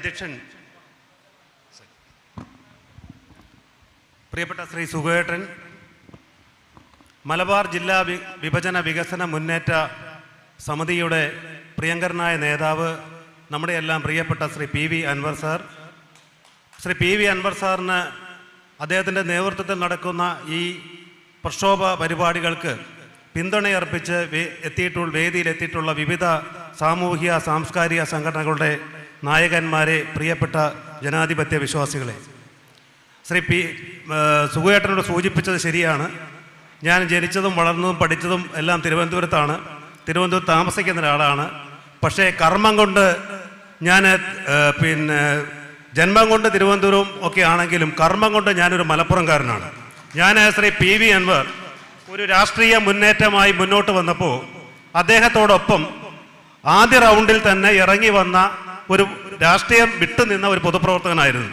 അധ്യക്ഷൻ. പ്രിയപ്പെട്ട ശ്രീ സുഖേട്ടൻ മലബാർ ജില്ലാ വിഭജന വികസന മുന്നേറ്റ സമിതിയുടെ പ്രിയങ്കരനായ നേതാവ് നമ്മുടെ എല്ലാം പ്രിയപ്പെട്ട Shri P V Anwar sir. Shri P V Anwar സാറിന് അദ്ദേഹത്തിന്റെ നേതൃത്വത്തിൽ നടക്കുന്ന ഈ പ്രക്ഷോഭ പരിപാടികൾക്ക് പിന്തുണയർപ്പിച്ച് എത്തിയിട്ടുള്ള വേദിയിലെത്തിയിട്ടുള്ള വിവിധ സാമൂഹിക സാംസ്കാരിക സംഘടനകളുടെ നായകന്മാരെ പ്രിയപ്പെട്ട ജനാധിപത്യ വിശ്വാസികളെ. ശ്രീ പി സുഖേട്ടനോട് സൂചിപ്പിച്ചത് ശരിയാണ്. ഞാൻ ജനിച്ചതും വളർന്നതും പഠിച്ചതും എല്ലാം തിരുവനന്തപുരത്താണ്. തിരുവനന്തപുരത്ത് താമസിക്കുന്ന ഒരാളാണ്. പക്ഷേ കർമ്മം കൊണ്ട് ഞാൻ പിന്നെ ജന്മം കൊണ്ട് തിരുവനന്തപുരം ഒക്കെ ആണെങ്കിലും കർമ്മം കൊണ്ട് ഞാനൊരു മലപ്പുറംകാരനാണ്. ഞാൻ ശ്രീ പി വി അൻവർ ഒരു രാഷ്ട്രീയ മുന്നേറ്റമായി മുന്നോട്ട് വന്നപ്പോൾ അദ്ദേഹത്തോടൊപ്പം ആദ്യ റൗണ്ടിൽ തന്നെ ഇറങ്ങി വന്ന ഒരു രാഷ്ട്രീയം വിട്ടു നിന്ന ഒരു പൊതുപ്രവർത്തകനായിരുന്നു.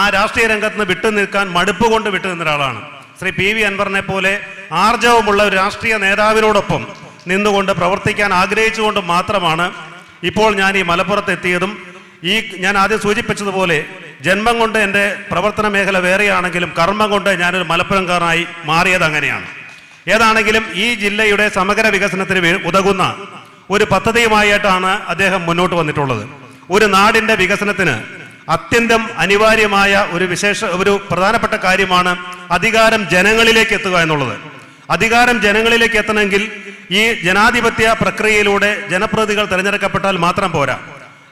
ആ രാഷ്ട്രീയ രംഗത്ത് നിന്ന് വിട്ടു നിൽക്കാൻ മടുപ്പ് കൊണ്ട് വിട്ടു നിന്ന ഒരാളാണ്. ശ്രീ പി വി അൻവറിനെ പോലെ ആർജവമുള്ള ഒരു രാഷ്ട്രീയ നേതാവിനോടൊപ്പം നിന്നുകൊണ്ട് പ്രവർത്തിക്കാൻ ആഗ്രഹിച്ചുകൊണ്ട് മാത്രമാണ് ഇപ്പോൾ ഞാൻ ഈ മലപ്പുറത്ത് എത്തിയതും ഈ ഞാൻ ആദ്യം സൂചിപ്പിച്ചതുപോലെ ജന്മം കൊണ്ട് എന്റെ പ്രവർത്തന മേഖല വേറെയാണെങ്കിലും കർമ്മം കൊണ്ട് ഞാനൊരു മലപ്പുറംകാരനായി മാറിയത് അങ്ങനെയാണ്. ഏതാണെങ്കിലും ഈ ജില്ലയുടെ സമഗ്ര വികസനത്തിന് ഉതകുന്ന ഒരു പദ്ധതിയുമായിട്ടാണ് അദ്ദേഹം മുന്നോട്ട് വന്നിട്ടുള്ളത്. ഒരു നാടിന്റെ വികസനത്തിന് അത്യന്തം അനിവാര്യമായ ഒരു വിശേഷ ഒരു പ്രധാനപ്പെട്ട കാര്യമാണ് അധികാരം ജനങ്ങളിലേക്ക് എത്തുക എന്നുള്ളത്. അധികാരം ജനങ്ങളിലേക്ക് എത്തണമെങ്കിൽ ഈ ജനാധിപത്യ പ്രക്രിയയിലൂടെ ജനപ്രതിനിധികൾ തിരഞ്ഞെടുക്കപ്പെട്ടാൽ മാത്രം പോരാ.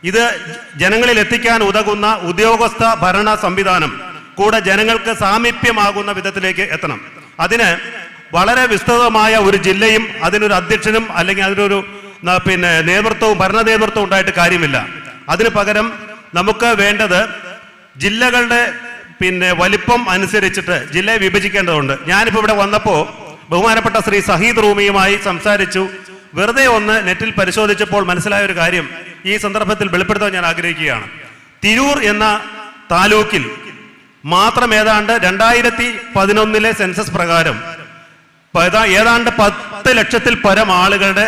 ഇത് ജനങ്ങളിൽ എത്തിക്കാൻ ഉതകുന്ന ഉദ്യോഗസ്ഥ ഭരണ സംവിധാനം കൂടെ ജനങ്ങൾക്ക് സാമീപ്യമാകുന്ന വിധത്തിലേക്ക് എത്തണം. അതിന് വളരെ വിസ്തൃതമായ ഒരു ജില്ലയും അതിനൊരു അധ്യക്ഷനും അല്ലെങ്കിൽ അതിനൊരു പിന്നെ നേതൃത്വവും ഭരണ നേതൃത്വം ഉണ്ടായിട്ട് കാര്യമില്ല. അതിന് പകരം നമുക്ക് വേണ്ടത് ജില്ലകളുടെ പിന്നെ വലിപ്പം അനുസരിച്ചിട്ട് ജില്ലയെ വിഭജിക്കേണ്ടതുണ്ട്. ഞാനിപ്പോൾ ഇവിടെ വന്നപ്പോൾ ബഹുമാനപ്പെട്ട ശ്രീ സഹീദ് റൂമിയുമായി സംസാരിച്ചു. വെറുതെ ഒന്ന് നെറ്റിൽ പരിശോധിച്ചപ്പോൾ മനസ്സിലായ ഒരു കാര്യം ഈ സന്ദർഭത്തിൽ വെളിപ്പെടുത്താൻ ഞാൻ ആഗ്രഹിക്കുകയാണ്. തിരൂർ എന്ന താലൂക്കിൽ മാത്രം ഏതാണ്ട് രണ്ടായിരത്തി പതിനൊന്നിലെ സെൻസസ് പ്രകാരം ഏതാണ്ട് പത്ത് ലക്ഷത്തിൽ പരം ആളുകളുടെ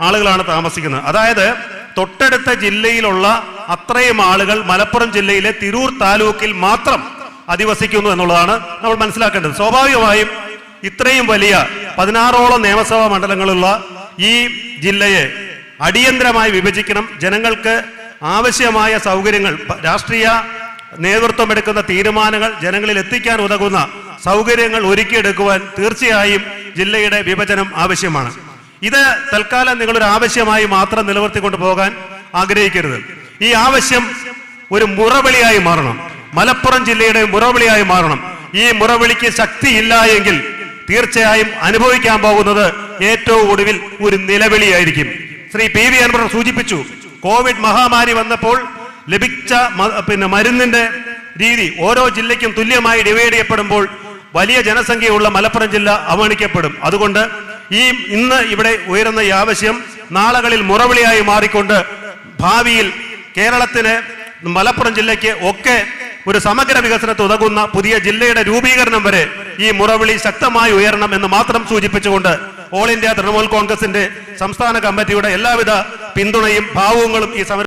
ആളുകളാണ് താമസിക്കുന്നത്. അതായത് തൊട്ടടുത്ത ജില്ലയിലുള്ള അത്രയും ആളുകൾ മലപ്പുറം ജില്ലയിലെ തിരൂർ താലൂക്കിൽ മാത്രം അധിവസിക്കുന്നു എന്നുള്ളതാണ് നമ്മൾ മനസ്സിലാക്കേണ്ടത്. സ്വാഭാവികമായും ഇത്രയും വലിയ പതിനാറോളം നിയമസഭാ മണ്ഡലങ്ങളുള്ള ഈ ജില്ലയെ അടിയന്തരമായി വിഭജിക്കണം. ജനങ്ങൾക്ക് ആവശ്യമായ സൗകര്യങ്ങൾ രാഷ്ട്രീയ നേതൃത്വം എടുക്കുന്ന തീരുമാനങ്ങൾ ജനങ്ങളിൽ എത്തിക്കാൻ ഉതകുന്ന സൗകര്യങ്ങൾ ഒരുക്കിയെടുക്കുവാൻ തീർച്ചയായും ജില്ലയുടെ വിഭജനം ആവശ്യമാണ്. ഇത് തൽക്കാലം നിങ്ങളൊരു ആവശ്യമായി മാത്രം നിലനിർത്തിക്കൊണ്ട് പോകാൻ ആഗ്രഹിക്കരുത്. ഈ ആവശ്യം ഒരു മുറവിളിയായി മാറണം. മലപ്പുറം ജില്ലയുടെ മുറവിളിയായി മാറണം. ഈ മുറവിളിക്ക് ശക്തിയില്ല എങ്കിൽ തീർച്ചയായും അനുഭവിക്കാൻ പോകുന്നത് ഏറ്റവും ഒടുവിൽ ഒരു നിലവിളിയായിരിക്കും. ശ്രീ പി വി അൻവർ സൂചിപ്പിച്ചു കോവിഡ് മഹാമാരി വന്നപ്പോൾ ലഭിച്ച പിന്നെ മരുന്നിന്റെ രീതി ഓരോ ജില്ലയ്ക്കും തുല്യമായി ഡിവൈഡ് ചെയ്യപ്പെടുമ്പോൾ വലിയ ജനസംഖ്യയുള്ള മലപ്പുറം ജില്ല അവഗണിക്കപ്പെടും. അതുകൊണ്ട് ഈ ഇന്ന് ഇവിടെ ഉയരുന്ന ഈ ആവശ്യം നാളുകളിൽ മുറവിളിയായി മാറിക്കൊണ്ട് ഭാവിയിൽ കേരളത്തിന് മലപ്പുറം ജില്ലയ്ക്ക് ഒക്കെ ഒരു സമഗ്ര വികസനത്തിന് ഉതകുന്ന പുതിയ ജില്ലയുടെ രൂപീകരണം വരെ ഈ മുറവിളി ശക്തമായി ഉയരണം എന്ന് മാത്രം സൂചിപ്പിച്ചുകൊണ്ട് ഓൾ ഇന്ത്യ തൃണമൂൽ കോൺഗ്രസിന്റെ സംസ്ഥാന കമ്മിറ്റിയുടെ എല്ലാവിധ പിന്തുണയും ഭാവങ്ങളും ഈ സമര